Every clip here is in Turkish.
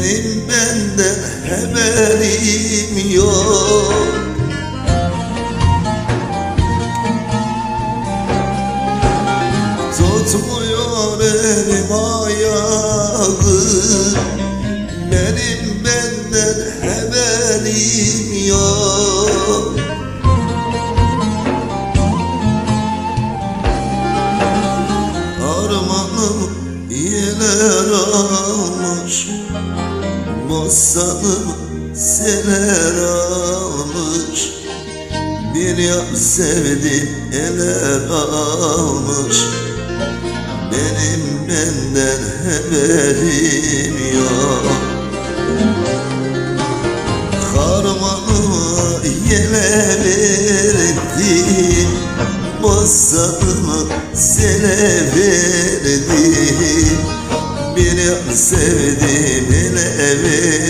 Senin benden haberin yok. Tutmuyor elim ayağı Benim benden Bostanım seler almış. Bir yar sevdim eller almış. Benim benden haberim yok. Harmanımı yele verdim Bostanımı sele verdim Bir sevdim ele verdim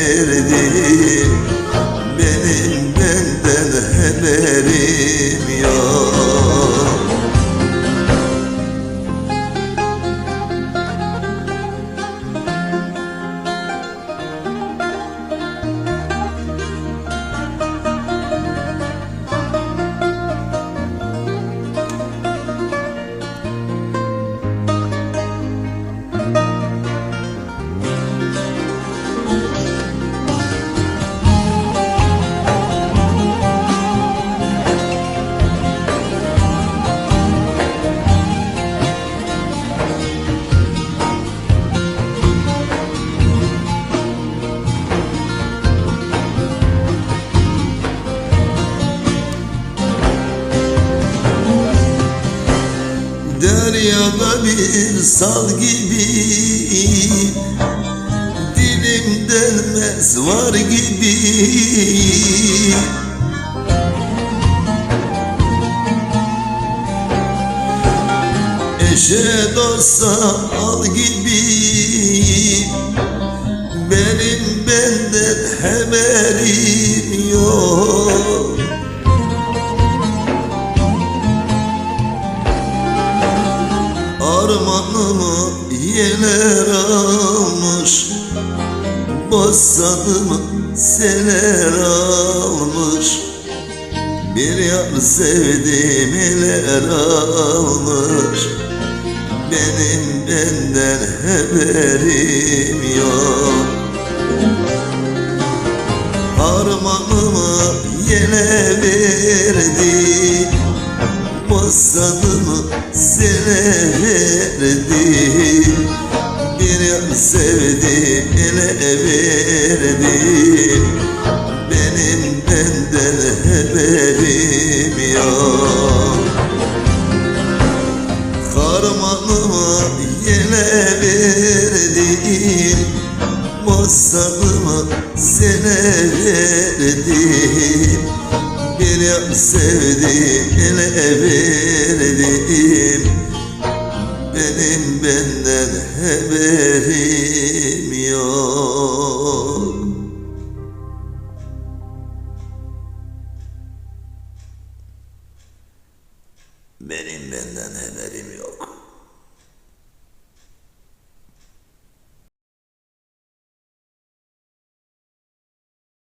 Deryada bir sal gibi Dilimden mezvar gibi. Eşe dosta al gibi Yeler almış Bostanımı seler almış. Bir yar sevdim eller almış. Benim benden haberim yok. Harmanımı yele verdi Bostanımı sene verdi Bir yar sevdim ele verdi Benim benden haberim yok. Harmanımı yele verdi Bostanımı sene verdi Bir yar sevdim ele verdim